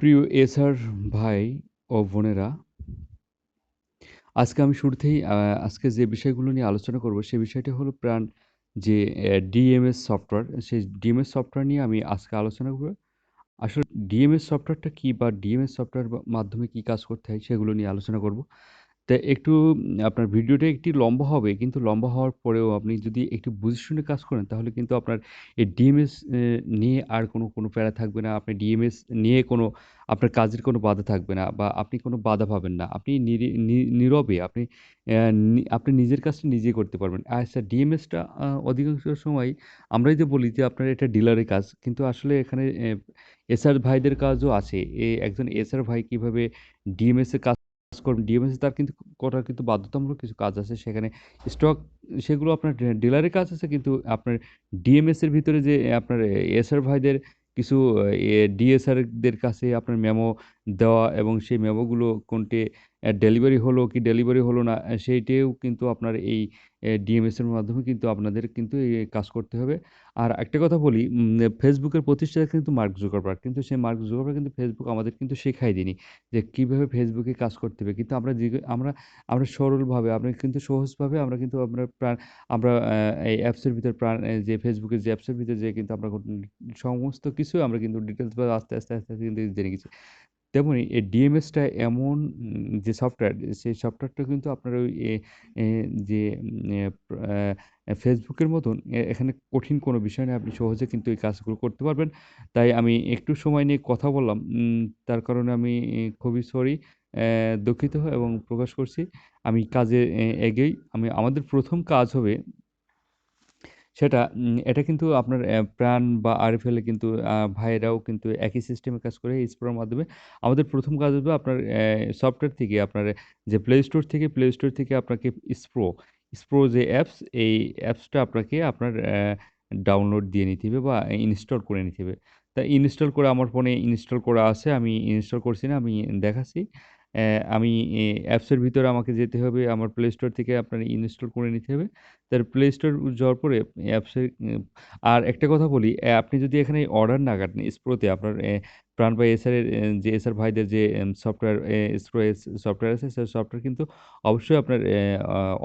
প্রিয় এসআর ভাই ও বোনেরা, আজকে আমি শুরুতেই আজকে যে বিষয়গুলো নিয়ে আলোচনা করব, সে বিষয়টি হলো প্রাণ যে ডিএমএস সফটওয়্যার, সেই ডিএমএস সফটওয়্যার নিয়ে আমি আজকে আলোচনা করব। আসলে ডিএমএস সফটওয়্যারটা কী বা ডিএমএস সফটওয়্যার মাধ্যমে কী কাজ করতে হয়, সেগুলো নিয়ে আলোচনা করব। তা একটু আপনার ভিডিওটা একটি লম্বা হবে, কিন্তু লম্বা হওয়ার পরেও আপনি যদি একটু বুঝে শুনে কাজ করেন, তাহলে কিন্তু আপনার এই ডিএমএস নিয়ে আর কোনো, কোনো প্যারা থাকবে না। আপনি ডিএমএস নিয়ে কোনো আপনার কাজের কোনো বাধা থাকবে না বা আপনি কোনো বাধা পাবেন না। আপনি নীরবে আপনি আপনি নিজের কাজটা নিজে করতে পারবেন। আচ্ছা ডিএমএসটা অধিকাংশ সময় আমরাই যে বলি যে আপনার এটা ডিলারের কাজ। কিন্তু আসলে এখানে এসআর ভাইদের কাজও আছে। একজন এসআর ভাই কীভাবে ডিএমএস এর কাজ করবেন, ডিএমএসি তার কিন্তু করার কিন্তু বাধ্যতামূলক কিছু কাজ আছে। সেখানে স্টক সেগুলো আপনার ডিলারের কাজ আছে কিন্তু আপনার ডিএমএসের ভিতরে যে আপনার এসআর ভাইদের কিছু ডিএসআরদের কাছে আপনার মেমো দেওয়া এবং সেই মেমোগুলো কোনটি ডেলিভারি হলো কি ডেলিভারি হলো না, সেইটিও কিন্তু আপনার এই এ ডিএমএস এর মাধ্যমে কিন্তু আপনাদের কিন্তু এই কাজ করতে হবে। আর একটা কথা বলি ফেসবুকের প্রতিষ্ঠাতা কিন্তু মার্ক জুকারবার্গ। কিন্তু সেই মার্ক জুকারবার্গ কিন্তু ফেসবুক আমাদের কিন্তু শেখায় দেয়নি যে কীভাবে ফেসবুকে কাজ করতে হবে। কিন্তু আমরা জিগে আমরা আমরা সরলভাবে আমরা কিন্তু সহজভাবে আমরা কিন্তু আমরা প্রাণ আমরা এই অ্যাপসের ভিতরে প্রাণ যে ফেসবুকের যে অ্যাপসের ভিতরে যে কিন্তু আমরা সমস্ত কিছু আমরা কিন্তু ডিটেইলস ভাবে আস্তে, আস্তে, আস্তে, আস্তে কিন্তু জেনে গেছি। তেমনি এই ডিএমএসটা এমন যে সফটওয়্যার, সেই সফটওয়্যারটা কিন্তু আপনার ওই যে ফেসবুকের মতন এখানে কঠিন কোনো বিষয় নেই আপনি সহজে কিন্তু এই কাজগুলো করতে পারবেন। তাই আমি একটু সময় নিয়ে কথা বললাম। তার কারণে আমি খুবই সরি দুঃখিত এবং প্রকাশ করছি। আমি কাজে এগেই। আমি আমাদের প্রথম কাজ হবে সেটা এটা কিন্তু আপনার প্রাণ বা আরএফএল এ কিন্তু ভাইয়েরাও কিন্তু একই সিস্টেমে কাজ করে স্প্রোর মাধ্যমে। আমাদের ১ম কাজ হবে আপনার সফটওয়্যার থেকে আপনার যে প্লে স্টোর থেকে প্লে স্টোর থেকে আপনাকে স্প্রো, স্প্রো যে অ্যাপস, এই অ্যাপসটা আপনাকে আপনার ডাউনলোড দিয়ে নিতে হবে বা ইনস্টল করে নিতে হবে। তা ইনস্টল করে আমার ফোনে ইনস্টল করা আছে। আমি ইনস্টল করছি না, আমি দেখাচ্ছি। আমি অ্যাপসের ভিতরে আমাকে যেতে হবে। আমার প্লে স্টোর থেকে আপনার ইনস্টল করে নিতে হবে। তার প্লে স্টোর যাওয়ার পরে অ্যাপসের আর একটা কথা বলি, আপনি যদি এখানে অর্ডার না কাটেন স্প্রোতে আপনার এ প্রাণ বা এসআর এর যে এসআর ভাইদের যে সফটওয়্যার এ স্প্রো সফটওয়্যার আছে, সেই সফটওয়্যার কিন্তু অবশ্যই আপনার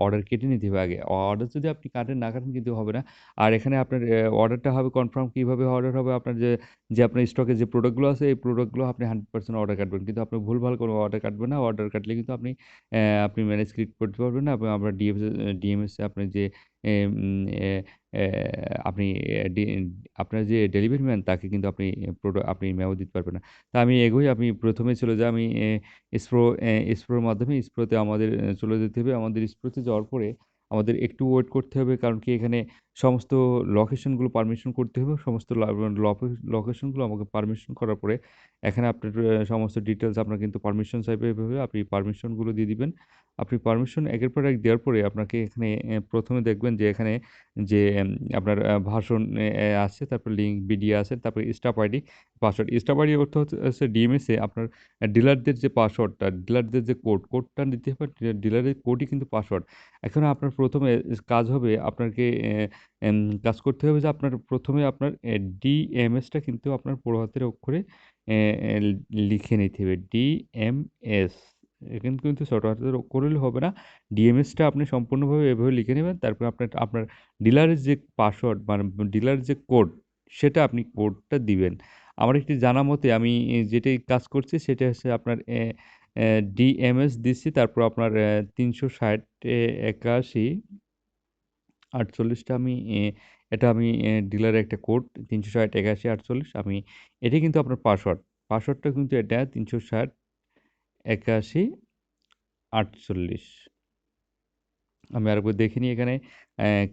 অর্ডার কেটে নিতে হবে আগে। অর্ডার যদি আপনি কাটেন না কাটেন কিন্তু হবে না। আর এখানে আপনার অর্ডারটা হবে কনফার্ম কীভাবে অর্ডার হবে? আপনার যে, যে আপনার স্টকে যে প্রোডাক্টগুলো আছে, এই প্রোডাক্টগুলো আপনি 100% অর্ডার কাটবেন। কিন্তু আপনি ভুলভাল কোনো অর্ডার কাটবেন না। অর্ডার কাটলে কিন্তু আপনি আপনি ম্যানেজ ক্রিয়েট করতে পারবেন না আপনার ডিএমএস ডিএমএস এ আপনার যে আপনি আপনার যে ডেলিভারি ম্যান তাকে কিন্তু আপনি প্রোডাক্ট আপনি মেমো দিতে পারবেন না। তা আমি এগোই, আমি ১ম এ চলে যাই আমি স্প্রো স্প্রোর মাধ্যমে স্প্রোতে আমাদের চলে যেতে হবে। আমাদের স্প্রোতে যাওয়ার পরে আমাদের একটু ওয়েট করতে হবে। কারণ কি এখানে সমস্ত লোকেশনগুলো পারমিশন করতে হবে। সমস্ত লোকেশনগুলো আমাকে পারমিশন করার পরে এখানে আপনার সমস্ত ডিটেলস আপনার কিন্তু পারমিশন চাইবে এভাবে আপনি পারমিশনগুলো দিয়ে দিবেন। আপনি পারমিশন একের পর এক দেওয়ার পরে আপনাকে এখানে প্রথমে দেখবেন যে এখানে যে আপনার ভাষণ আছে, তারপর লিঙ্ক বিডিএ আছে, তারপরে staff ID, password. Staff ID অর্থ হচ্ছে ডিএমএস আপনার ডিলারদের যে পাসওয়ার্ডটা, ডিলারদের যে কোড, কোডটা নিতে হবে ডিলারের কোডই কিন্তু পাসওয়ার্ড। এখন আপনার প্রথমে কাজ হবে আপনাকে কাজ করতে হবে যে আপনার ১ম এ আপনার ডিএমএসটা কিন্তু আপনার বড় হাতের অক্ষরে লিখে নিতে হবে। ডিএমএস এখানে কিন্তু ছোট হাতের করলে হবে না। ডিএমএসটা আপনি সম্পূর্ণভাবে এভাবে লিখে নেবেন তারপর আপনার আপনার ডিলারের যে পাসওয়ার্ড মানে ডিলারের যে কোড, সেটা আপনি কোডটা দিবেন। আমার একটি জানা মতে আমি যেটাই কাজ করছি সেটা হচ্ছে আপনার ডিএমএস দিচ্ছি। তারপর আপনার তিনশো ষাট একাশি আটচল্লিশটা আমি এটা আমি ডিলারের একটা কোড ৩৬০ ৮১ ৪৮ আমি এটাই কিন্তু আপনার পাসওয়ার্ড। পাসওয়ার্ডটা কিন্তু এটা ৩৬০ ৮১ ৪৮ আমি আরেকবার দেখে নিই এখানে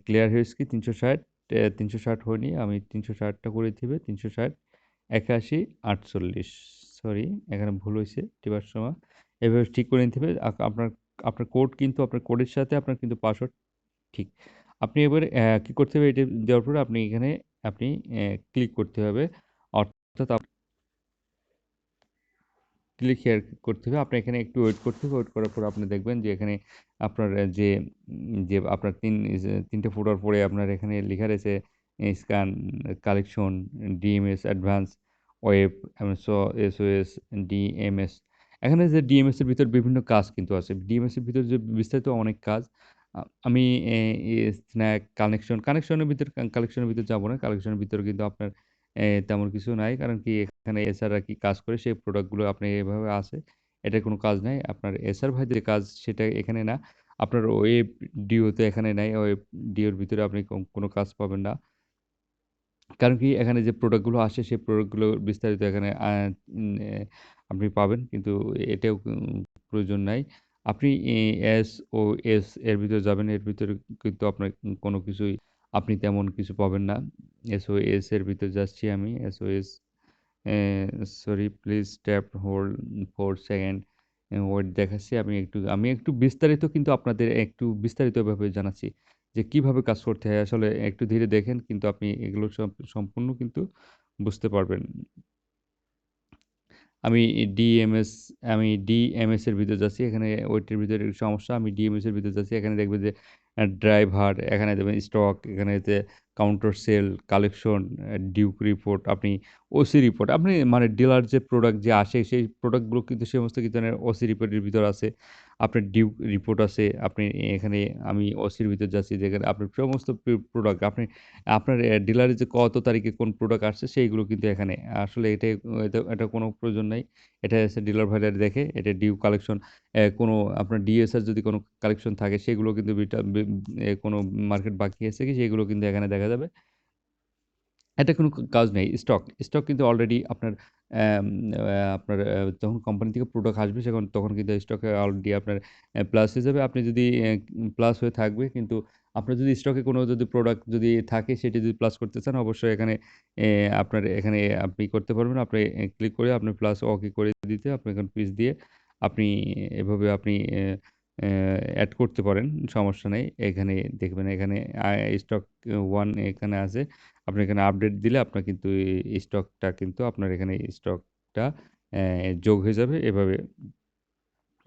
ক্লিয়ার হয়েছে কি ৩৬০ এ ৩৬০ হয়নি। আমি তিনশো ষাটটা করে দিবে ৩৬০ ৮১ ৪৮ সরি এখানে ভুল হয়েছে, টিপার সময়। এভাবে ঠিক করে নিতে হবে। আপনার আপনার কোড কিন্তু, আপনার কোডের সাথে আপনার কিন্তু পাসওয়ার্ড ঠিক। আপনি এবারে কি করতে হবে এটা দেওয়ার পরে আপনি এখানে, আপনি ক্লিক করতে হবে। অর্থাৎ ক্লিক হিয়ার করতে হবে। আপনার এখানে একটু ওয়েট করতে হবে। ওয়েট করার পর আপনি দেখবেন যে এখানে আপনার যে যে আপনার ৩ যে ৩ ফোটার পরে আপনার এখানে লেখা রয়েছে scan, collection, DMS, advance web, MSO, SOS, DMS. এখানে যে ডিএমএস এর ভিতর বিভিন্ন কাজ কিন্তু আছে। ডিএমএস এর ভিতর যে বিস্তারিত অনেক কাজ। আমি স্ন্যাক, কানেকশন, কানেকশনের ভিতর কালেকশনের ভিতর যাব না। কালেকশনের ভিতর কিন্তু আপনার তেমন কিছু নাই। কারণ কি এখানে এসআররা কি কাজ করে সেই প্রোডাক্টগুলো আপনি এভাবে আছে। এটার কোনো কাজ নাই। আপনার এসআর ভাইদের কাজ সেটা এখানে না। আপনার ওয়েব ডিও তো এখানে নাই। ওয়েব ডিওর ভিতরে আপনি কোনো কাজ পাবেন না। কারণ কি এখানে যে প্রোডাক্টগুলো আসে, সেই প্রোডাক্টগুলো বিস্তারিত এখানে আপনি পাবেন। কিন্তু এটাও প্রয়োজন নাই। আপনি এস ও এস এর ভিতরে যাবেন। এর ভিতরে কিন্তু আপনার কোনো কিছুই আপনি তেমন কিছু পাবেন না। এসওএস এর ভিতর যাচ্ছি আমি। SOS S sorry please tap hold four second wait দেখাচ্ছি। আমি একটু আমি একটু বিস্তারিত কিন্তু আপনাদের একটু বিস্তারিতভাবে জানাচ্ছি। যে কীভাবে কাজ করতে হয়। আসলে একটু ধীরে দেখেন কিন্তু আপনি এগুলো সম্পূর্ণ কিন্তু বুঝতে পারবেন। আমি ডিএমএস আমি ডিএমএসের ভিতরে যাচ্ছি। এখানে ওয়েটের ভিতরে সমস্যা। আমি ডিএমএসের ভিতরে যাচ্ছি। এখানে দেখবে যে ড্রাইভার, এখানে দেবেন স্টক, এখানে কাউন্টার সেল, কালেকশন, ডিউক রিপোর্ট, আপনি ওসি রিপোর্ট। আপনি মানে ডিলার যে প্রোডাক্ট যে আসে সেই প্রোডাক্টগুলো কিন্তু সমস্ত কিছু ওসি রিপোর্টের ভিতর আছে। আপনার ডিউক রিপোর্ট আছে। আপনি এখানে আমি ওসির ভিতর যাচ্ছি যেখানে আপনার সমস্ত প্রোডাক্ট আপনি আপনার ডিলারে যে কত তারিখে কোন প্রোডাক্ট আসছে সেইগুলো কিন্তু এখানে। আসলে এটা এটা কোনো প্রয়োজন নাই। এটা হচ্ছে ডিলার ভাইরা দেখে। এটা ডিউ কালেকশন কোনো আপনার ডিএসআর যদি কোনো কালেকশন থাকে সেগুলো কিন্তু কোনো মার্কেট বাকি আছে কি সেগুলো কিন্তু এখানে দেখা যাবে। এটা কোনো কাজ নেই। স্টক, স্টক কিন্তু অলরেডি আপনার আপনার যখন কোম্পানি থেকে প্রোডাক্ট আসবে সেখন তখন কিন্তু স্টকে অলরেডি আপনার প্লাস হয়ে যাবে। আপনি যদি প্লাস হয়ে থাকবে কিন্তু আপনার যদি স্টকে কোনো যদি প্রোডাক্ট যদি থাকে সেটি যদি প্লাস করতে চান অবশ্যই এখানে আপনার এখানে আপনি করতে পারবেন। আপনি ক্লিক করে আপনি প্লাস ওকে করে দিতে আপনি এখন পিস দিয়ে আপনি এভাবে আপনি এ করতে পারেন। সমস্যা নেই। এখানে দেখবেন, এখানে স্টক ওয়ান এখানে আছে। আপনি এখানে আপডেট দিলে আপনার কিন্তু স্টকটা কিন্তু আপনার এখানে স্টকটা যোগ হয়ে যাবে। এভাবে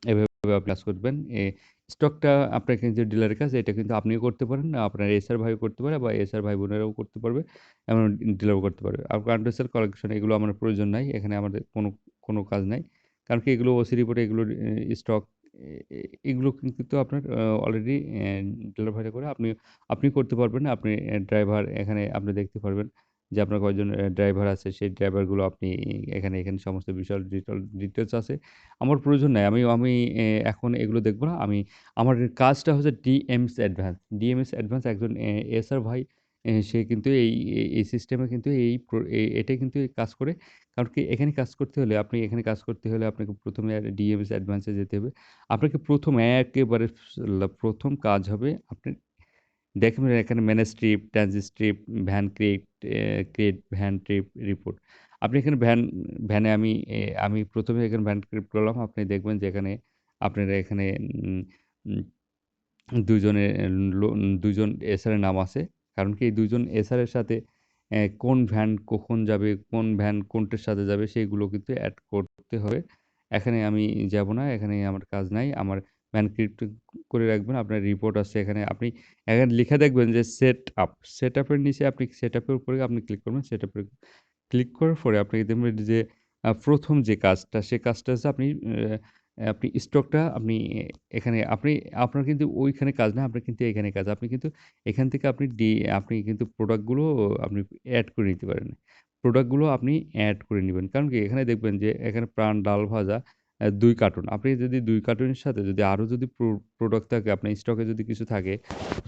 এভাবে আপনি কাজ করবেন। স্টকটা আপনার কিন্তু ডিলারের কাজ এটা কিন্তু আপনিও করতে পারেন। আপনার এসআর ভাইও করতে পারে বা এসআর ভাই-বোনেরাও করতে পারবে। এমন ডিলারও করতে পারবে। আর কাউন্টার সেল কালেকশন এগুলো আমার প্রয়োজন নাই। এখানে আমাদের কোনো কোনো কাজ নাই। কারণ কি এগুলো ওসি রিপোর্ট এগুলো স্টক এগুলো কিন্তু আপনার অলরেডি ডেলিভারি করে। আপনি আপনি করতে পারবেন। আপনি ড্রাইভার এখানে আপনি দেখতে পারবেন যে আপনার কয়জন, এ ড্রাইভার আছে সেই ড্রাইভারগুলো আপনি এখানে এখানে সমস্ত বিশাল ডিটেল ডিটেলস আছে। আমার প্রয়োজন নাই। আমি আমি এখন এগুলো দেখব না। আমি, আমার কাজটা হচ্ছে ডিএমএস অ্যাডভান্স। ডিএমএস অ্যাডভান্স একজন এসআর ভাই এ সে কিন্তু এই এই সিস্টেমে কিন্তু এই এ এটাই কিন্তু কাজ করে। কারণ কি এখানে কাজ করতে হলে আপনি এখানে কাজ করতে হলে আপনাকে ১ম এ ডিএমএস অ্যাডভান্স এ যেতে হবে। আপনাকে ১ম একেবারে ১ম কাজ হবে আপনি দেখবেন এখানে manage trip, transit trip, van create uh create van trip report. আপনি এখানে ভ্যান ভ্যানে আমি এ আমি ১ম এ এখানে ভ্যান ক্রিয়েট করলাম। আপনি দেখবেন যে এখানে আপনার এখানে উম উম ২ জনের লো ২ জন এসআর নাম আছে। কারণ কি এই ২ জন এসআর এর সাথে কোন ভ্যান কখন যাবে, কোন ভ্যান কোনটার সাথে যাবে সেইগুলো কিন্তু অ্যাড করতে হবে। এখানে আমি যাব না। এখানে আমার কাজ নাই। আমার ভ্যান ক্রিয়েট করে রাখবেন। আপনার রিপোর্ট আছে এখানে আপনি এখানে লিখে দেখবেন যে সেট আপ। সেট আপের নিচে আপনি সেট আপের উপরে আপনি ক্লিক করবেন। সেট আপ এ ক্লিক করার পরে আপনি দেখবেন যে প্রথম যে কাজটা সে কাজটা হচ্ছে আপনি আপনি স্টকটা আপনি এখানে, আপনি, আপনার কিন্তু ওইখানে কাজ না। আপনার কিন্তু এখানে কাজ। আপনি কিন্তু এখান থেকে আপনি ডি, আপনি কিন্তু প্রোডাক্টগুলো আপনি অ্যাড করে নিতে পারেন। প্রোডাক্টগুলো আপনি অ্যাড করে নেবেন কারণ কি এখানে দেখবেন যে, এখানে প্রাণ, ডাল ভাজা ২ কার্টুন। আপনি যদি দুই কার্টুনের সাথে যদি আরও যদি প্রো প্রোডাক্ট থাকে আপনার স্টকে যদি কিছু থাকে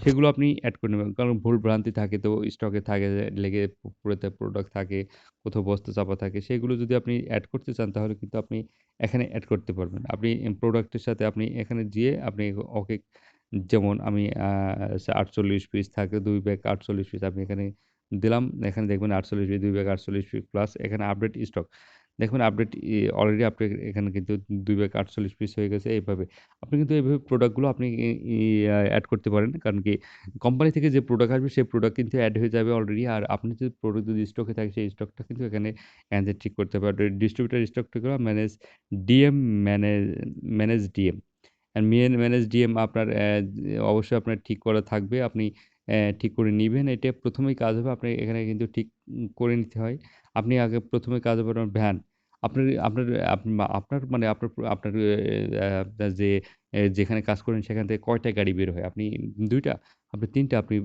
সেগুলো আপনি অ্যাড করে নেবেন কারণ ভুল ভ্রান্তি থাকে তো স্টকে থাকে লেগে পুরাতে প্রোডাক্ট থাকে, কোথাও বস্তা চাপা থাকে। সেগুলো যদি আপনি অ্যাড করতে চান তাহলে কিন্তু আপনি এখানে অ্যাড করতে পারবেন। আপনি প্রোডাক্টের সাথে আপনি এখানে যেয়ে আপনি ওকে যেমন আমি আটচল্লিশ পিস থাকে দুই ব্যাগ ৪৮ পিস আমি এখানে দিলাম। এখানে দেখবেন ৪৮ পিস দুই ব্যাগ ৪৮ পিস প্লাস এখানে আপডেট স্টক। দেখবেন আপডেট অলরেডি আপনি এখানে কিন্তু দুই ব্যাগ ৪৮ পিস হয়ে গেছে এইভাবে। আপনি কিন্তু এইভাবে প্রোডাক্টগুলো আপনি ই করতে পারেন। কারণ কি কোম্পানি থেকে যে প্রোডাক্ট আসবে, সেই প্রোডাক্ট কিন্তু অ্যাড হয়ে যাবে অলরেডি। আর আপনি যদি প্রোডাক্ট যদি স্টকে থাকে, সেই স্টকটা কিন্তু এখানে থেকে ঠিক করতে পারবেন। ডিস্ট্রিবিউটর স্টক ঠিক করা manage DM manage manage DM. And main manage DM আপনার অবশ্যই আপনার ঠিক করা থাকবে। আপনি ঠিক করে নিবেন। এটা প্রথমেই কাজ হবে আপনার এখানে কিন্তু ঠিক করে নিতে হয়। আপনি আগে প্রথমে কাজ হবে ভ্যান। আপনার আপনার আপনার মানে আপনার আপনার যে যেখানে কাজ করেন সেখান থেকে কয়টা গাড়ি বের হয়? আপনি দুইটা আপনি ৩ টা আপনি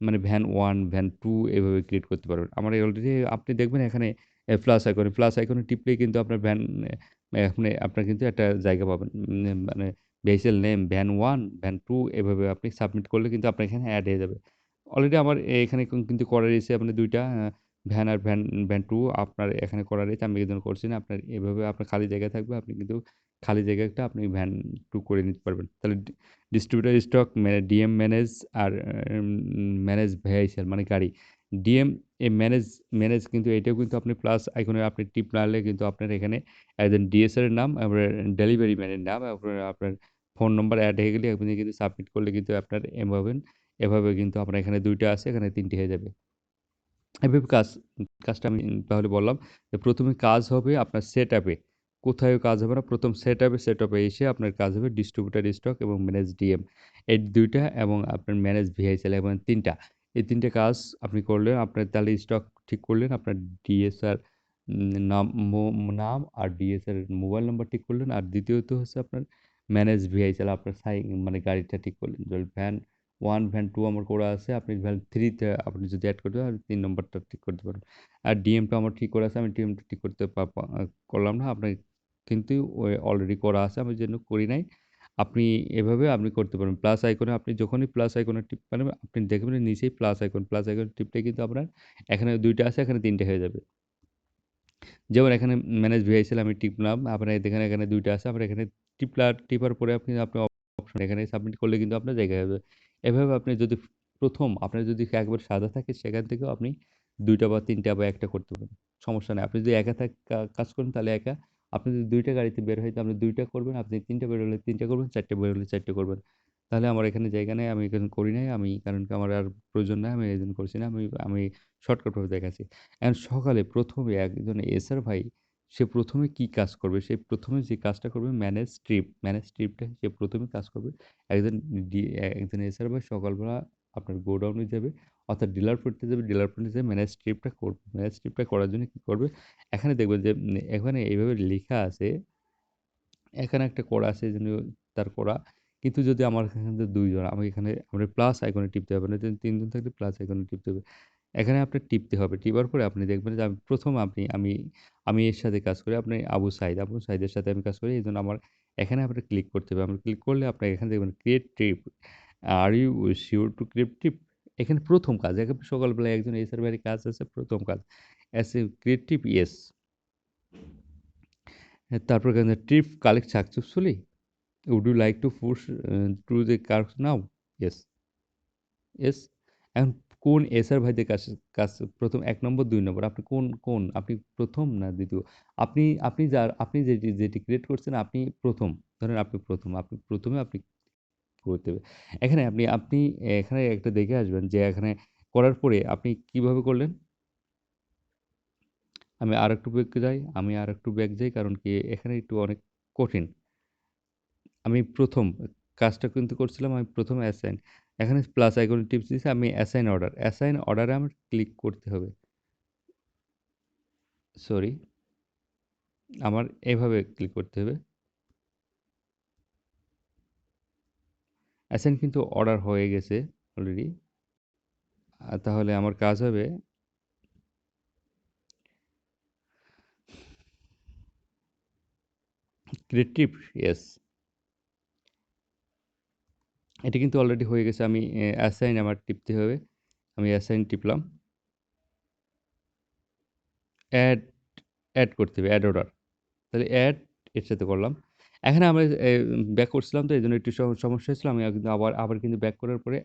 মানে ভ্যান ওয়ান ভ্যান টু এভাবে ক্রিয়েট করতে পারবেন। আমার অলরেডি আপনি দেখবেন এখানে প্লাস আইকনে, প্লাস আইকনে টিপলেই কিন্তু আপনার ভ্যান আপনি আপনার কিন্তু একটা জায়গা পাবেন। মানে vehicle name van one van two এভাবে আপনি সাবমিট করলে কিন্তু আপনার এখানে অ্যাড হয়ে যাবে। অলরেডি আমার এখানে কিন্তু করা রয়েছে আপনার ২ টা আ ভ্যান আর ভ্যান, ভ্যান টু আপনার এখানে করা রয়েছে। আমি এজন্য করছি না। আপনার এভাবে আপনার খালি জায়গা থাকবে। আপনি কিন্তু খালি জায়গাটা আপনি ভ্যান টু করে নিতে পারবেন। তাহলে ডিস্ট্রিবিউটার স্টক, ডিএম ম্যানেজ আর ম্যানেজ ভেহিক্যাল মানে গাড়ি। ডিএম এ ম্যানেজ ম্যানেজ কিন্তু এটাও কিন্তু আপনি প্লাস আইকনে আপনি টিপ মারলে কিন্তু আপনার এখানে একজন ডিএসআর এর নাম, আপনার ডেলিভারি ম্যানের নাম, আপনার আপনার ফোন নম্বর অ্যাড হয়ে গেলে আপনি কিন্তু সাবমিট করলে কিন্তু আপনার এভাবে এভাবে কিন্তু আপনার এখানে ২ টা আছে, এখানে ৩ টে হয়ে যাবে। এভাবে কাজ, কাজটা আমি তাহলে বললাম যে প্রথমে কাজ হবে আপনার সেট আপে কোথায়ও কাজ হবে না। প্রথম সেট আপে সেট আপে এসে আপনার কাজ হবে ডিস্ট্রিবিউটার স্টক এবং ম্যানেজ ডিএম। এই ২ টা এবং আপনার ম্যানেজ ভিএইচএল এবং ৩ টা। এই ৩ টে কাজ আপনি করলেন। আপনার তাহলে স্টক ঠিক করলেন। আপনার ডিএসআর নাম নাম আর ডিএসআর মোবাইল নাম্বার ঠিক করলেন। আর দ্বিতীয়ত হচ্ছে আপনার ম্যানেজ ভিএইচএল আপনার সাই মানে গাড়িটা ঠিক করলেন। ভ্যান 1, ভ্যান টু আমার করা আছে। আপনি ভ্যান 3 তে আপনি যদি এড করতে পারেন তিন নম্বরটা ঠিক করতে পারবেন। আর ডিএমটা আমার ঠিক করা আছে। আমি ডিএমটা ঠিক করতে করলাম না। আপনার কিন্তু অলরেডি করা আছে। আমি এজন্য করি নাই। আপনি এভাবে আপনি করতে পারবেন। প্লাস আইকনে আপনি যখনই প্লাস আইকনে টিপ মারবেন আপনি দেখবেন নিচেই প্লাস আইকন। প্লাস আইকন টিপলে কিন্তু আপনার এখানে ২ টা আছে, এখানে তিনটে হয়ে যাবে। যেমন এখানে ম্যানেজ ভিএইচএল আমি টিপলাম। আপনার এখানে এখানে ২ টা আছে। আপনার এখানে টিপলা টিপার পরে আপনি আপনি অপশন এখানে সাবমিট করলে কিন্তু আপনার জায়গায় হবে। এভাবে আপনি যদি প্রথম আপনার যদি একবার সাদা থাকে সেখান থেকেও আপনি দুইটা বা ৩ টা বা একটা করতে পারেন। সমস্যা নাই। আপনি যদি একা থাক কাজ করেন তাহলে একা। আপনি যদি দুইটা গাড়িতে বের হয় তাহলে ২ টা করবেন। আপনি ৩ টা বের হলে ৩ টা করবেন, চারটে বের হলে চারটে করবেন। তাহলে আমার এখানে জায়গা নেই। আমি এখানে করি নাই। আমি কারণ আমার আর প্রয়োজন নাই। আমি এজন্য করছি না। আমি আমি শর্টকাট ভাবে দেখাচ্ছি। এখন সকালে ১ম এ একজন এসআর ভাই সে ১ম এ কি কাজ করবে? সে প্রথমে যে কাজটা করবে ম্যানেজ ট্রিপ। ম্যানেজ ট্রিপটা সে প্রথমে কাজ করবে। একজন একজন এসআর ভাই সকালবেলা আপনার গোডাউনে যাবে, অর্থাৎ ডিলার পয়েন্টে যাবে। ডিলার পয়েন্টে যেয়ে ম্যানেজ ট্রিপটা করবে। ম্যানেজ ট্রিপটা করার জন্য কী করবে? এখানে দেখবেন যে এখানে এইভাবে লেখা আছে, এখানে একটা করা আছে এজন্য তার করা। কিন্তু যদি আমার এখানে ২ জন আমি এখানে, আমরা প্লাস আইকনে টিপতে হবে, না। ৩ থাকলে প্লাস আইকনে টিপতে হবে। এখানে আপনার টিপতে হবে। টিপার পরে আপনি দেখবেন যে আমি প্রথম আপনি আমি আমি এর সাথে কাজ করি। আপনি আবু সাঈদ, আবু সাঈদের সাথে আমি কাজ করি। এজন্য আমার এখানে আপনার ক্লিক করতে হবে। আপনি ক্লিক করলে আপনার এখানে দেখবেন create trip. Are you sure to create trip? এখানে প্রথম কাজ। একেবারে সকালবেলা একজন এসআর ভাইয়ের কাজ আছে প্রথম কাজ। As a create trip? Yes. তারপর এখানে trip collect successfully? Would you like to uh to the cars now? Yes. Yes. এখন কোন এসআর ভাইদের কাছে, কাছ ১ম ১ নম্বর, দুই নম্বর আপনি কোন কোন? আপনি প্রথম না দ্বিতীয় আপনি আপনি যার, আপনি যেটি যেটি ক্রিয়েট করছেন আপনি প্রথম ধরেন আপনি প্রথম, আপনি প্রথমে আপনি করতে হবে। এখানে আপনি আপনি এখানে একটা দেখে আসবেন যে এখানে করার পরে আপনি কীভাবে করলেন? আমি আর একটু ব্যাক যাই। আমি আর একটু ব্যাক যাই, কারণ কি এখানে একটু অনেক কঠিন। আমি প্রথম কাজটা কিন্তু করছিলাম, আমি ১ম অ্যাসাইন। এখানে প্লাস আইকনে টিপস দিছি আমি অ্যাসাইন অর্ডার। অ্যাসাইন অর্ডারে আমার ক্লিক করতে হবে। সরি। আমার এভাবে ক্লিক করতে হবে। অ্যাসাইন কিন্তু অর্ডার হয়ে গেছে অলরেডি। তাহলে আমার কাজ হবে ক্রিয়েটিভ ইয়েস। এটা কিন্তু অলরেডি হয়ে গেছে। আমি অ্যাসাইন আমার টিপতে হবে। আমি অ্যাসাইন টিপলাম। অ্যাড অ্যাড করতে হবে, অ্যাড অর্ডার। তাহলে অ্যাড এর সাথে করলাম। এখানে আমরা ব্যাক করছিলাম তো এই জন্য একটু সমস্যা হয়েছিল। আমি কিন্তু আবার আবার কিন্তু ব্যাক করার পরে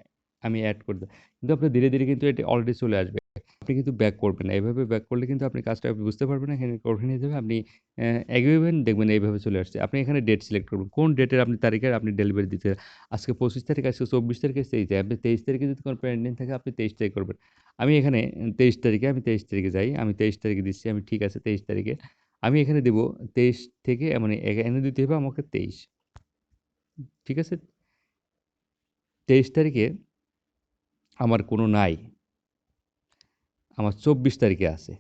আমি অ্যাড করে দেব। কিন্তু আপনার ধীরে, ধীরে কিন্তু এটি অলরেডি চলে আসবে। আপনি কিন্তু ব্যাক করবেন না। এভাবে ব্যাক করলে কিন্তু আপনি কাজটা বুঝতে পারবেন না। এখানে হয়ে যাবে। আপনি অ্যা এগোবেন দেখবেন এইভাবে চলে আসছে। আপনি এখানে ডেট সিলেক্ট করবেন। কোন ডেটের আপনি তারিখের আপনি ডেলিভারি দিতে আজকে ২৫ তারিখ, আজকে ২৪ তারিখ, ২৩ তারিখ। আপনি ২৩ তারিখে যদি কোনো পেন্ডিং থাকে আপনি তেইশ তারিখ করবেন। আমি এখানে ২৩ তারিখে আমি ২৩ তারিখে যাই। আমি ২৩ তারিখে দিচ্ছি। আমি ঠিক আছে ২৩ তারিখে। আমি এখানে দেবো তেইশ থেকে মানে এখানে দিতে হবে আমাকে ২৩ ঠিক আছে? ২৩ তারিখে আমার কোনো নাই আমার চব্বিশ তারিখে আছে।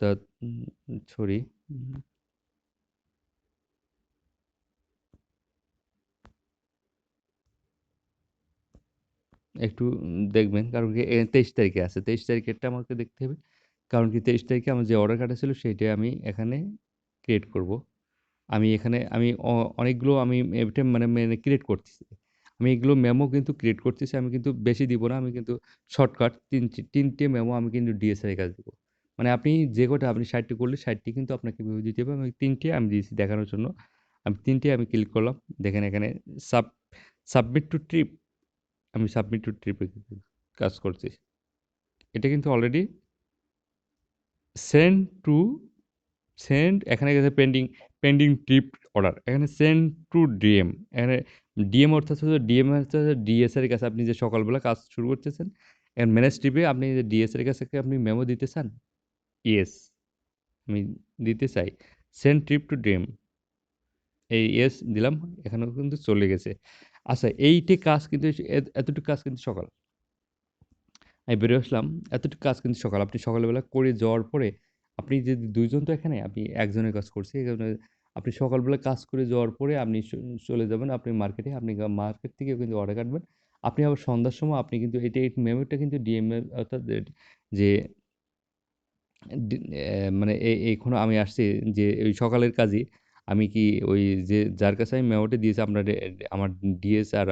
তা, সরি। একটু দেখবেন, কারণ কি তেইশ তারিখে আছে। তেইশ তারিখেরটা আমাকে দেখতে হবে। কারণ কি, তেইশ তারিখে আমার যে অর্ডার কাটা ছিল সেইটা আমি এখানে ক্রিয়েট করব। আমি এখানে, আমি অনেকগুলো আমি মানে মানে ক্রিয়েট করতেছি। আমি এগুলো মেমো কিন্তু ক্রিয়েট করতেছি, আমি কিন্তু বেশি দিব না, আমি কিন্তু শর্টকাট তিন, তিনটে মেমো আমি কিন্তু ডিএসআই কাজ দেবো। মানে আপনি যে কটা, আপনি ষাটটি করলে ষাটটি কিন্তু আপনাকে দিতে হবে, আমি তিনটে আমি দিয়েছি দেখানোর জন্য। আমি তিনটে আমি ক্লিক করলাম, দেখেন এখানে সাব সাবমিট টু ট্রিপ আমি সাবমিট টু ট্রিপে কাজ করছি। এটা কিন্তু অলরেডি সেন্ড টু সেন্ড এখানে গেছে পেন্ডিং পেন্ডিং ট্রিপ অর্ডার এখানে সেন্ড টু ডিএম এখানে ডিএম অর্থাৎ হচ্ছে ডিএম হচ্ছে ডিএসআর কাছে আপনি যে সকালবেলা কাজ শুরু করতেছেন এখানে ম্যানেজ ট্রিপে আপনি যে ডিএসআর কাছে আপনি মেমো দিতে চান? ইয়েস আমি দিতে চাই। সেন্ড ট্রিপ টু ডিএম এই ইয়েস দিলাম, এখানেও কিন্তু চলে গেছে। আচ্ছা এইটি কাজ কিন্তু এতটুকু কাজ কিন্তু সকাল। আমি বেরিয়ে আসলাম, এতটুকু কাজ কিন্তু সকাল। আপনি সকালবেলা করে যাওয়ার পরে আপনি যে দুইজন তো এখানে আপনি একজনের কাজ করছি আপনি সকালবেলা কাজ করে যাওয়ার পরে আপনি চলে যাবেন, আপনি মার্কেটে আপনি মার্কেট থেকে কিন্তু অর্ডার কাটবেন। আপনি আবার সন্ধ্যার সময় আপনি কিন্তু এটা এই মেমোটা কিন্তু ডিএমএ অর্থাৎ যে মানে এখনও আমি আসছি যে, ওই সকালের কাজই, আমি কি ওই যে, যার কাছে আমি মেমোটা দিয়েছি আপনার আমার ডিএস আর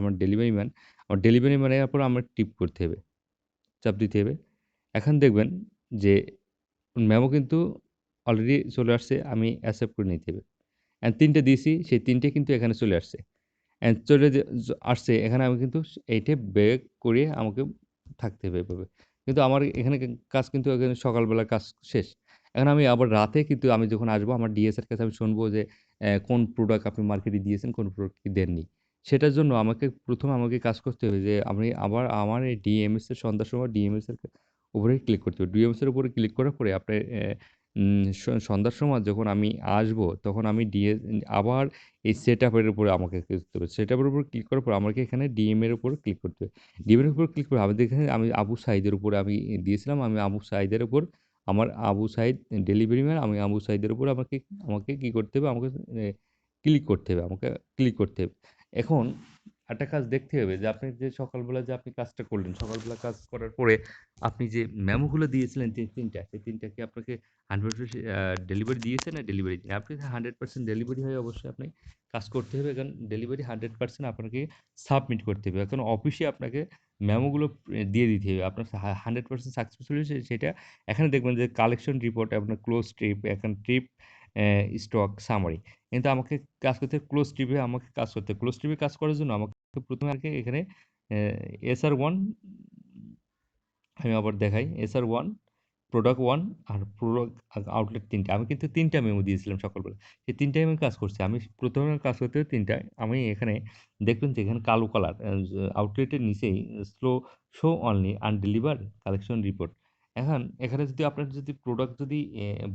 আমার ডেলিভারি ম্যান আমার ডেলিভারি ম্যানের পর আমার টিপ করতে হবে, চাপ দিতে হবে। এখন দেখবেন যে মেমো কিন্তু অলরেডি চলে আসছে, আমি অ্যাকসেপ্ট করে নিতে হবে। অ্যান্ড তিনটে দিয়েছি, সেই তিনটে কিন্তু এখানে চলে আসছে। অ্যান্ড চলে আসছে, এখানে আমি কিন্তু এইটে ব্যাক করে আমাকে থাকতে হবে এভাবে। কিন্তু আমার এখানে কাজ কিন্তু এখানে সকালবেলা কাজ শেষ। এখন আমি আবার রাতে কিন্তু আমি যখন আসব, আমার ডিএসের কাছে আমি শুনব যে কোন প্রোডাক্ট আপনি মার্কেটে দিয়েছেন, কোন প্রোডাক্ট দেননি? সেটার জন্য আমাকে, প্রথম আমাকে কাজ করতে হবে যে, আমি আবার, আমার এই ডিএমএস এর সন্ধ্যার সময় ডিএমএস এর উপরে ক্লিক করতে হবে। ডিএমএস এর উপরে ক্লিক করার পরে আপনার সন্ধ্যার সময় যখন আমি আসব, তখন আমি ডিএ আবার এই সেট আপের উপরে আমাকে করতে হবে। সেট আপের উপর ক্লিক করার পর আমাকে এখানে ডিএম এর উপর ক্লিক করতে হবে। ডিএম এর উপর ক্লিক করে আমাদের এখানে আমি আবু সাইদের উপরে আমি দিয়েছিলাম, আমি আবু সাইদের উপর, আমার আবু সাইদ ডেলিভারি ম্যান আমি আবু সাইদের উপর আমাকে আমাকে কী করতে হবে? আমাকে ক্লিক করতে হবে, আমাকে ক্লিক করতে হবে। এখন একটা কাজ দেখতে হবে যে, আপনি যে সকালবেলা যে আপনি কাজটা করলেন, সকালবেলা কাজ করার পরে আপনি যে মেমোগুলো দিয়েছিলেন তিন, তিনটা, সেই তিনটা কি আপনাকে হান্ড্রেড পার্সেন্ট ডেলিভারি দিয়েছে না ডেলিভারি আপনি হান্ড্রেড পার্সেন্ট ডেলিভারি হয় অবশ্যই আপনি কাজ করতে হবে, কারণ ডেলিভারি হান্ড্রেড পার্সেন্ট আপনাকে সাবমিট করতে হবে। কারণ অফিসে আপনাকে মেমোগুলো দিয়ে দিতে হবে। আপনার হান্ড্রেড পার্সেন্ট সাকসেসফুল হয়েছে সেটা এখানে দেখবেন যে কালেকশন রিপোর্ট আপনার ক্লোজ ট্রিপ এখন ট্রিপ স্টক সামারি কিন্তু আমাকে কাজ করতে ক্লোজ ট্রিপে আমাকে কাজ করতে ক্লোজ ট্রিপে কাজ করার জন্য আমাকে প্রথমে আগে এখানে এসআর ওয়ান আমি আবার দেখাই এসআর ওয়ান প্রোডাক্ট ওয়ান আর প্রোডাক্ট আউটলেট তিনটা। আমি কিন্তু তিনটা মেমো দিয়েছিলাম সকালবেলা। সেই তিনটাই আমি কাজ করছি। আমি প্রথমে কাজ করতে তিনটায় আমি এখানে দেখবেন যে এখানে কালো কালার আউটলেটের নিচেই slow show only undeliver collection report এখন এখানে যদি আপনার যদি প্রোডাক্ট যদি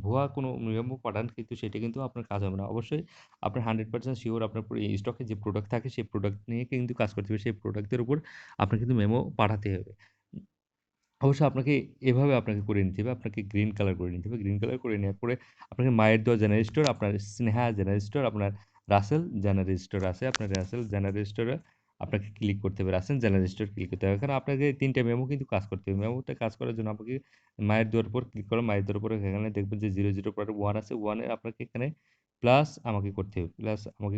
ভুয়া কোনো মেমো পাঠান কিন্তু সেটা কিন্তু আপনার কাজ হবে না। অবশ্যই আপনার হান্ড্রেড পার্সেন্ট শিওর আপনার স্টকে যে প্রোডাক্ট থাকে সেই প্রোডাক্ট নিয়ে কিন্তু কাজ করতে হবে। সেই প্রোডাক্টের উপর আপনার কিন্তু মেমো পাঠাতে হবে। অবশ্যই আপনাকে এভাবে আপনাকে করে নিতে হবে। আপনাকে গ্রিন কালার করে নিতে হবে। গ্রিন কালার করে নেওয়ার পরে আপনাকে মায়ের দেওয়া জেনারেল স্টোর আপনার স্নেহা জেনারেল স্টোর আপনার রাসেল জেনারেল স্টোর আছে। আপনার রাসেল জেনারেল স্টোরে আপনাকে ক্লিক করতে হবে। রাসেল জেনারেল স্টোর ক্লিক করতে হবে। কারণ আপনাকে তিনটা মেমো কিন্তু কাজ করতে হবে। মেমোটা কাজ করার জন্য আপনাকে মায়ের দেওয়ার পর ক্লিক করো। মায়ের দেওয়ার পরে এখানে দেখবেন যে জিরো জিরো পরে ওয়ান আছে। ওয়ানে আপনাকে এখানে প্লাস আমাকে করতে হবে। প্লাস আমাকে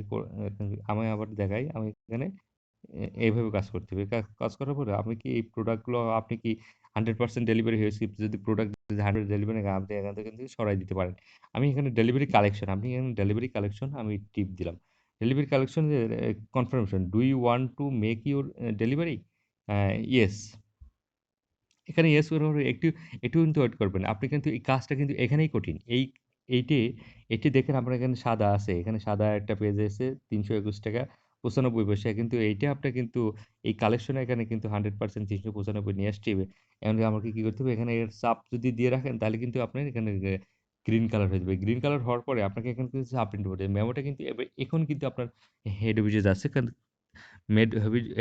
আমি আবার দেখাই। আমি এখানে এইভাবে কাজ করতে হবে। কাজ করার পরে আপনি কি এই প্রোডাক্টগুলো আপনি কি হান্ড্রেড পার্সেন্ট ডেলিভারি হয়েছে? যদি প্রোডাক্ট যদি হান্ড্রেড ডেলিভারি আপনি এখান থেকে কিন্তু সরাই দিতে পারেন। আমি এখানে ডেলিভারি কালেকশন আপনি এখানে ডেলিভারি কালেকশন আমি টিপ দিলাম। Delivery collection confirmation do you want to make your delivery yes এখানে ইয়েস একটু একটু কিন্তু ওয়েট করবেন। আপনি কিন্তু এই কাজটা কিন্তু এখানেই কঠিন। এই, এইটি এটি দেখেন আপনার এখানে সাদা আছে। এখানে সাদা একটা পেজ এসে তিনশো একুশ টাকা, পঁচানব্বই পয়সা। কিন্তু এইটা আপনার কিন্তু, এই কালেকশনে এখানে কিন্তু হান্ড্রেড পার্সেন্ট তিনশো পঁচানব্বই নিয়ে আসতে হবে। এমনকি আমাকে কী করতে হবে? এখানে এর চাপ যদি দিয়ে রাখেন, তাহলে কিন্তু আপনার এখানে গ্রিন কালার হয়ে যাবে। গ্রিন কালার হওয়ার পরে আপনাকে এখানে কিন্তু সাবমিট করতে হবে মেমোটা কিন্তু এখন কিন্তু আপনার হেড অফিসে যাচ্ছে। কারণ মেড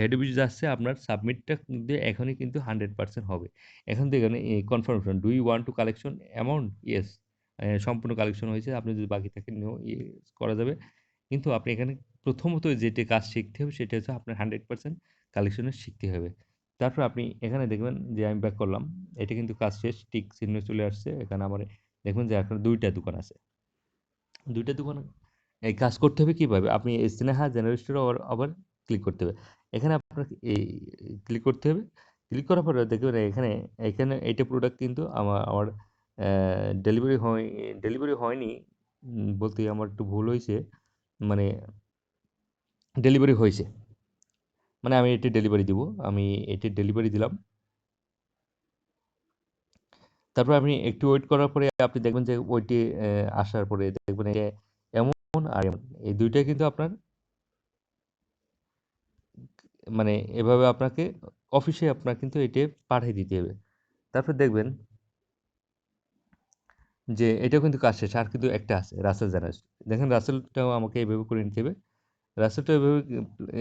হেড অফিসে যাচ্ছে, আপনার সাবমিটটা কিন্তু এখনই কিন্তু হান্ড্রেড পার্সেন্ট হবে। এখন এই confirmation do you want to collection amount yes সম্পূর্ণ কালেকশন হয়েছে, আপনি যদি বাকি থাকে নিয়েও ইয়ে করা যাবে। কিন্তু আপনি এখানে প্রথমত যেটা কাজ শিখতে হবে, সেটা হচ্ছে আপনার হান্ড্রেড পার্সেন্ট কালেকশনে শিখতে হবে। তারপর আপনি এখানে দেখবেন যে আমি ব্যাক করলাম, এটা কিন্তু কাজ শেষ টিক চিহ্ন চলে আসছে, এখানে আমার দেখবেন যে এখন দুইটা দোকান আছে। দুইটা দোকান? এই কাজ করতে হবে কীভাবে? আপনি স্নেহা জেনারেস্টর আবার আবার ক্লিক করতে হবে। এখানে আপনাকে এই ক্লিক করতে হবে। ক্লিক করার পরে দেখবেন এখানে এখানে এইটা প্রোডাক্ট কিন্তু আমার আমার ডেলিভারি হয় ডেলিভারি হয়নি। বলতে আমার একটু ভুল হয়েছে। মানে ডেলিভারি হয়েছে। মানে আমি এটি ডেলিভারি দিব। আমি এটি ডেলিভারি দিলাম। তারপর আপনি একটু ওয়েট করার পরে আপনি দেখবেন যে ওইটি আসার পরে দেখবেন যে এমন আর এমন। এই দুইটাই কিন্তু আপনার মানে এভাবে আপনাকে অফিসে আপনার কিন্তু এটি পাঠিয়ে দিতে হবে। তারপর দেখবেন যে এটাও কিন্তু কাজ শেষ, আর কিন্তু একটা আছে রাসেল জানাস দেখেন রাসেলটাও আমাকে এইভাবে করে নিতে হবে। রাসেলটা এভাবে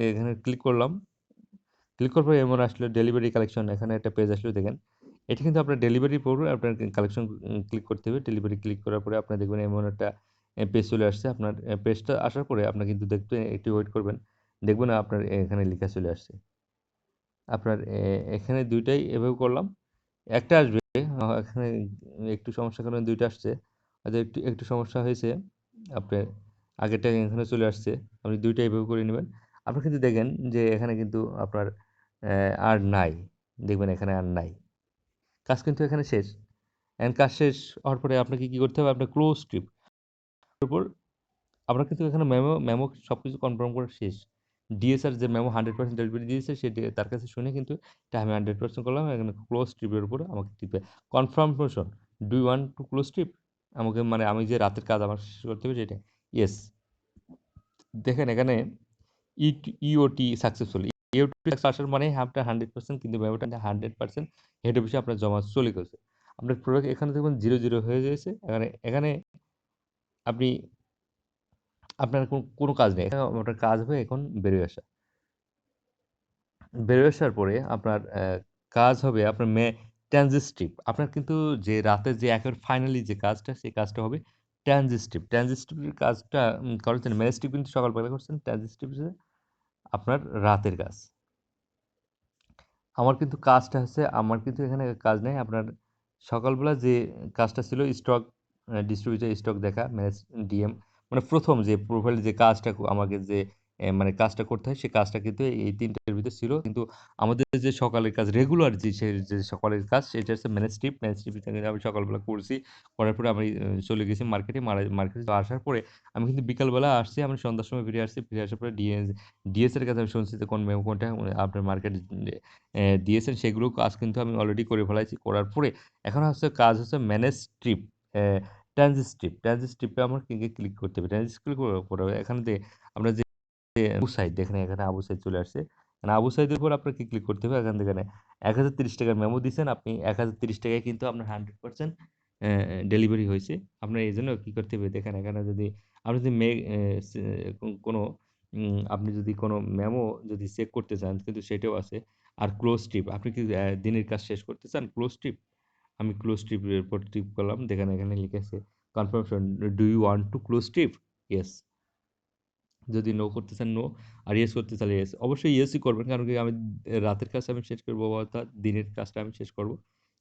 এখানে ক্লিক করলাম। ক্লিক করার পরে এমন আসলো ডেলিভারি কালেকশন এখানে একটা পেজ আসলো, দেখেন। এটা কিন্তু আপনার ডেলিভারি পড়বে, আপনার কালেকশন ক্লিক করতে হবে। ডেলিভারি ক্লিক করার পরে আপনার দেখবেন এমন একটা পেজ চলে আসছে। আপনার পেজটা আসার পরে আপনার কিন্তু দেখতে একটু ওয়েট করবেন। দেখবেন আপনার এখানে লেখা চলে আসছে। আপনার এখানে দুইটাই এভাবে করলাম। একটা আসবে এখানে একটু সমস্যা কারণে দুইটা আসছে। হয়তো একটু একটু সমস্যা হয়েছে। আপনার আগেরটা এখানে চলে আসছে। আপনি দুইটা এভাবে করে নেবেন। আপনি কিন্তু দেখেন যে এখানে কিন্তু আপনার আর নাই। দেখবেন এখানে আর নাই। কাজ কিন্তু এখানে শেষ। অ্যান্ড কাজ শেষ হওয়ার পরে আপনাকে কী করতে হবে? আপনার ক্লোজ ট্রিপ উপর আপনার কিন্তু এখানে মেমো মেমো সব কিছু কনফার্ম করা শেষ। ডিএসআর যে মেমো হান্ড্রেড পার্সেন্ট ডেলিভারি দিয়েছে সে তার কাছে শুনে কিন্তু এটা আমি হান্ড্রেড পার্সেন্ট করলাম এখানে ক্লোজ ট্রিপের উপর আমাকে টিপে confirmation do want to close trip আমাকে মানে আমি যে রাতের কাজ আমার শেষ করতে হবে সেটা। ইয়েস দেখেন এখানে ইট ইওটি সাকসেসফুল ইওটি আসার মানে আপনার হান্ড্রেড পার্সেন্ট কিন্তু মেমোটা হান্ড্রেড পার্সেন্ট হেড অফিসে আপনার জমা চলে গেছে। আপনার প্রোডাক্ট এখানে দেখবেন জিরো জিরো হয়ে গেছে, এখানে এখানে আপনি, আপনার কোনো কাজ নেই। আপনার কাজ হবে এখন বেরোয় আসা। বেরোয় আসার পরে আপনার কাজ হবে আপনার মে ট্রানজিস্টিভ আপনার কিন্তু যে রাতে যে একের ফাইনালি যে কাজটা, সেই কাজটা হবে ট্রানজিস্টিভ ট্রানজিস্টিভের কাজটা করেছেন ম্যাজিস্টিভ কিন্তু সকালবেলা করছেন ট্রানজিস্টিভ আপনার রাতের কাজ। আমার কিন্তু কাজটা হচ্ছে, আমার কিন্তু এখানে কাজ নেই। আপনার সকালবেলা যে কাজটা ছিল স্টক ডিস্ট্রিবিউটার স্টক দেখা ম্যানেজ ডিএম মানে প্রথম যে প্রোফাইল যে কাজটা আমাকে যে মানে কাজটা করতে হয়, সে কাজটা কিন্তু এই তিনটের ভিতরে ছিল। কিন্তু আমাদের যে সকালের কাজ রেগুলার যে যে সকালের কাজ, সেটা হচ্ছে ম্যানেজ ট্রিপ ম্যানেজ ট্রিপটা আমি সকালবেলা করছি। করার পরে আমি চলে গেছি মার্কেটে মার্কেটে আসার পরে আমি কিন্তু বিকালবেলা আসছি, আমি সন্ধ্যার সময় ফিরে আসছি। ফিরে আসার পরে ডিএস ডিএস এর কাছে আমি শুনছি যে কোন কোনটা আপনার মার্কেট দিয়েছেন সেগুলো কাজ কিন্তু আমি অলরেডি করে ফেলাইছি। করার পরে এখন হচ্ছে কাজ হচ্ছে ম্যানেজ ট্রিপ ট্রানজিস্টিভ ট্রানজিস্টিভে আমার কিংকে ক্লিক করতে হবে? ট্রানজিস্টিভ ক্লিক করার পরে এখানে যে আমরা যে আবু সাইদ দেখেন এখানে আবু সাইদ চলে আসছে। আবু সাইদের উপর আপনাকে ক্লিক করতে হবে। এখান থেকে এক হাজার তিরিশ টাকার মেমো দিচ্ছেন আপনি এক হাজার তিরিশ টাকায় কিন্তু আপনার হান্ড্রেড পার্সেন্ট ডেলিভারি হয়েছে। আপনার এই জন্য কী করতে হবে? দেখেন এখানে যদি, আপনি যদি মে কোনো আপনি যদি কোনো মেমো যদি চেক করতে চান, কিন্তু সেটাও আছে। আর ক্লোজ টিপ আপনি কি দিনের কাজ শেষ করতে চান? ক্লোজ টিপ আমি ক্লোজ টিপের উপর টিপ করলাম। দেখেন এখানে লিখেছে confirmation do you want to close trip yes যদি নো করতে চান নো আর ইয়েস করতে চান ইয়েস অবশ্যই ইয়েসই করবেন, কারণ কি আমি রাতের কাজ আমি শেষ করব অর্থাৎ দিনের কাজটা আমি শেষ করব।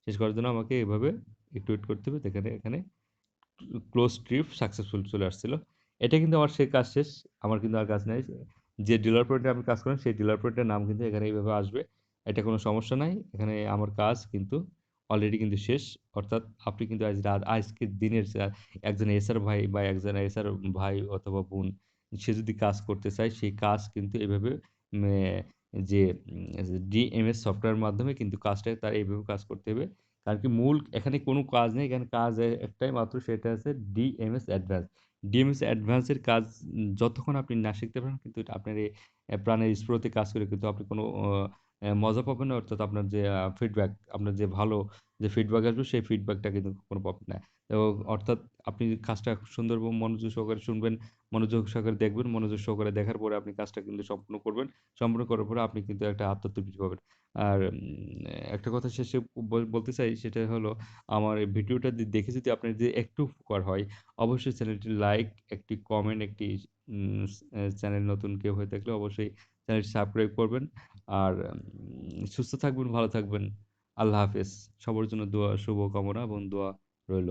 শেষ করার জন্য আমাকে এভাবে একটু ওয়েট করতে হবে। দেখেন এখানে ক্লোজ ট্রিপ সাকসেসফুল চলে আসছিল। এটা কিন্তু আমার সে কাজ শেষ, আমার কিন্তু আর কাজ নাই। যে ডিলার পয়েন্টে আমি কাজ করেন সেই ডিলার পয়েন্টের নাম কিন্তু এখানে এইভাবে আসবে। এটা কোনো সমস্যা নাই, এখানে আমার কাজ কিন্তু অলরেডি কিন্তু শেষ। অর্থাৎ আপনি কিন্তু আজ আজকের দিনের, একজন এসআর ভাই বা একজন এসআর ভাই অথবা বোন সে যদি কাজ করতে চায় সেই কাজ কিন্তু এভাবে যে ডিএমএস সফটওয়্যার মাধ্যমে কিন্তু কাজটা তার এইভাবে কাজ করতে হবে। কারণ কি মূল এখানে কোনো কাজ নেই এখানে কাজ একটাই মাত্র সেটা আছে ডিএমএস অ্যাডভান্স। ডিএমএস অ্যাডভান্সের কাজ যতক্ষণ আপনি না শিখতে পারেন কিন্তু আপনার এই প্রাণের স্প্রোতে কাজ করে কিন্তু আপনি কোনো মজা পাবেন না। অর্থাৎ আপনার যে ফিডব্যাক, আপনার যে ভালো যে ফিডব্যাক আসবে সেই ফিডব্যাকটা কিন্তু কখনো পাবেন না। অর্থাৎ আপনি কাজটা সুন্দর মনোযোগ সহকারে শুনবেন, মনোযোগ সহকারে দেখবেন, মনোযোগ সহকারে দেখার পরে আপনি কাজটা কিন্তু সম্পূর্ণ করবেন। সম্পূর্ণ করার পরে আপনি কিন্তু একটা আত্মতৃপ্তি পাবেন। আর একটা কথা শেষে বল বলতে চাই সেটা হলো আমার ভিডিওটা দেখে যদি আপনার যদি একটু উপকার হয়, অবশ্যই চ্যানেলটি লাইক, একটি কমেন্ট, একটি চ্যানেল নতুন কেউ হয়ে থাকলে অবশ্যই চ্যানেলটি সাবস্ক্রাইব করবেন। আর সুস্থ থাকবেন, ভালো থাকবেন। আল্লাহ হাফেজ। সবার জন্য দোয়া শুভকামনা এবং দোয়া রইল।